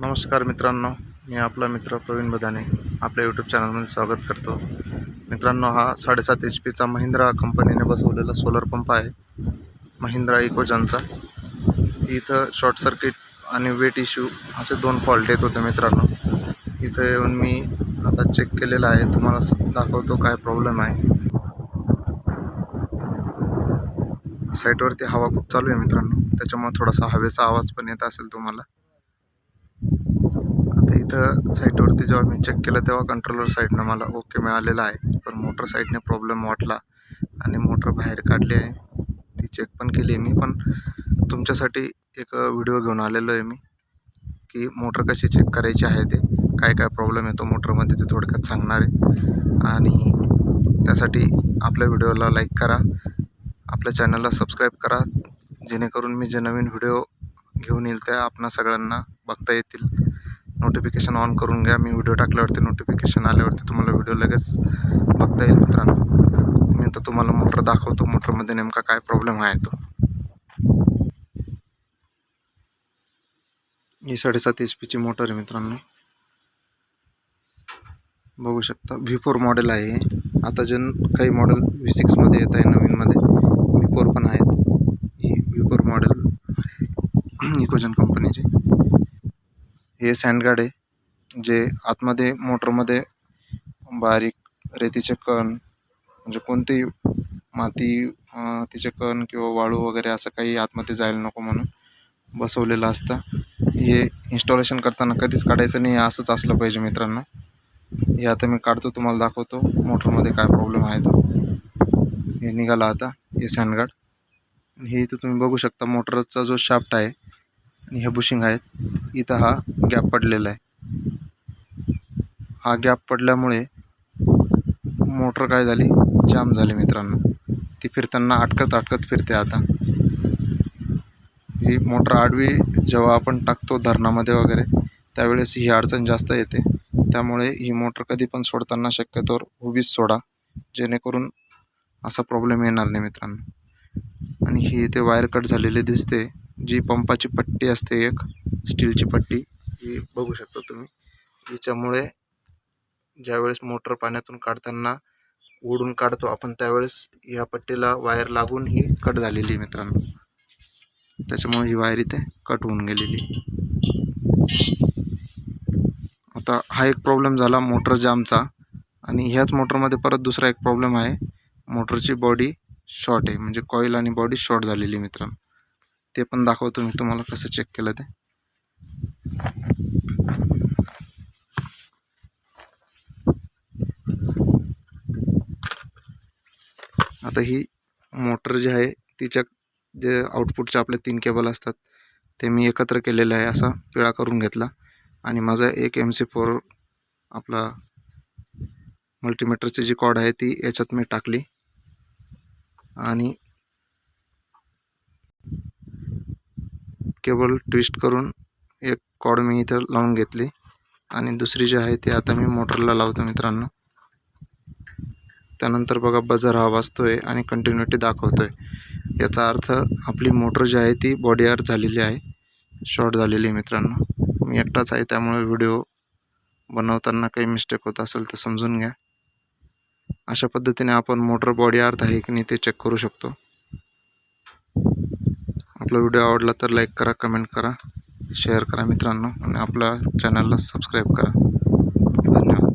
नमस्कार मित्रांनो मी आपला मित्र प्रवीण बदाने आपल्या यूट्यूब चॅनलमध्ये स्वागत करतो. मित्रांनो हा साडेसात एच पीचा महिंद्रा कंपनीने बसवलेला सोलर पंप आहे महिंद्रा इकोजनचा इथं शॉर्ट सर्किट आणि वेट इश्यू असे दोन फॉल्ट येत होते मित्रांनो. इथं येऊन मी आता चेक केलेला आहे तुम्हाला दाखवतो काय प्रॉब्लेम आहे. साईटवरती हवा खूप चालू आहे मित्रांनो त्याच्यामुळे थोडासा हवेचा आवाज पण येत असेल तुम्हाला. इथं साईटवरती जेव्हा मी चेक केलं तेव्हा कंट्रोलर साईडनं मला ओके मिळालेला आहे. पण मोटर साईडने प्रॉब्लेम वाटला आणि मोटर बाहेर काढली आहे. ती चेक पण केली आहे मी पण तुमच्यासाठी एक व्हिडिओ घेऊन आलेलो आहे मी की मोटर कशी चेक करायची आहे ते काय काय प्रॉब्लेम येतो मोटरमध्ये ते थोडक्यात सांगणार आहे. आणि त्यासाठी आपल्या व्हिडिओला लाईक करा आपल्या चॅनलला सबस्क्राईब करा जेणेकरून मी जे नवीन व्हिडिओ घेऊन येईल त्या आपणा सगळ्यांना बघता येतील. नोटिफिकेशन ऑन करून घ्या. मी व्हिडिओ टाकल्यावरती नोटिफिकेशन आल्यावरती तुम्हाला व्हिडिओ लगेच बघता येईल मित्रांनो. मी तर तुम्हाला मोटर दाखवतो. मोटरमध्ये नेमका काय प्रॉब्लेम आहे तो. ही साडेसात एच पीची मोटर आहे मित्रांनो. बघू शकता. व्ही फोर मॉडेल आहे. आता जे काही मॉडेल व्ही सिक्समध्ये येत आहे नवीनमध्ये व्ही फोर पण आहेत ही व्ही फोर मॉडेल आहे इकोजन कंपनीचे हे सँडगार्ड आहे जे आतमध्ये मोटरमध्ये बारीक रेतीचे कण म्हणजे कोणतेही माती तिचे कण किंवा वाळू वगैरे असं काही आतमध्ये जायला नको म्हणून बसवलेलं असतं. हे इन्स्टॉलेशन करताना कधीच काढायचं नाही हे असंच असलं पाहिजे मित्रांनो. हे आता मी काढतो तुम्हाला दाखवतो मोटरमध्ये काय प्रॉब्लेम आहे तो. हे निघाला आता हे सँडगार्ड हे इथं तुम्ही बघू शकता मोटरचा जो शाफ्ट आहे आणि हे बुशिंग आहेत. इथं हा गॅप पडलेला आहे. हा गॅप पडल्यामुळे मोटर काय झाली? जाम झाली मित्रांनो. ती फिरताना अटकत अटकत फिरते आता. ही मोटर आडवी जेव्हा आपण टाकतो धरणामध्ये वगैरे त्यावेळेस ही अडचण जास्त येते. त्यामुळे ही मोटर कधी पण सोडताना शक्यतोवर उभीच सोडा. जेणेकरून असा प्रॉब्लेम येणार नाही मित्रांनो. आणि ही इथे वायर कट झालेली दिसते. जी पंपाची पट्टी असते एक स्टीलची पट्टी ही बघू शकता तुम्ही. हिच्यामुळे ज्यावेळेस मोटर पाण्यातून काढताना ओढून काढतो आपण त्यावेळेस ह्या पट्टीला वायर लागून ही कट झालेली आहे मित्रांनो. त्याच्यामुळे ही वायर इथे कट होऊन गेलेली आता हा एक प्रॉब्लेम झाला मोटर जामचा आणि ह्याच मोटरमध्ये परत दुसरा एक प्रॉब्लेम आहे. मोटरची बॉडी शॉर्ट आहे म्हणजे कॉईल आणि बॉडी शॉर्ट झालेली मित्रांनो. ते पण दाखवतो मी तुम्हाला कसं चेक केलं ते. आता ही मोटर जी आहे तिच्या जे आउटपुटचे आपले तीन केबल असतात ते मी एकत्र केलेलं आहे असा पिळा करून घेतला. आणि माझा एक एम सी फोर आपला मल्टीमीटरची जी कॉड आहे ती याच्यात मी टाकली. आणि केबल ट्विस्ट करून एक कॉड मी इथं लावून घेतली. आणि दुसरी जी आहे ती आता मी मोटरला लावतो मित्रांनो. त्यानंतर बघा बजर हा वाजतोय आणि कंटिन्युटी दाखवतोय. याचा अर्थ आपली मोटर जी आहे ती बॉडी आर झालेली आहे. शॉर्ट झालेली आहे मित्रांनो. मी एकटाच आहे त्यामुळे व्हिडिओ बनवताना काही मिस्टेक होत असेल तर समजून घ्या. अशा पद्धतीने आपण मोटर बॉडी अर्थ आहे की नाही ते चेक करू शकतो. आपला व्हिडिओ आवडला तर लाईक करा कमेंट करा शेअर करा मित्रांनो आणि आपल्या चॅनलला सबस्क्राईब करा. धन्यवाद.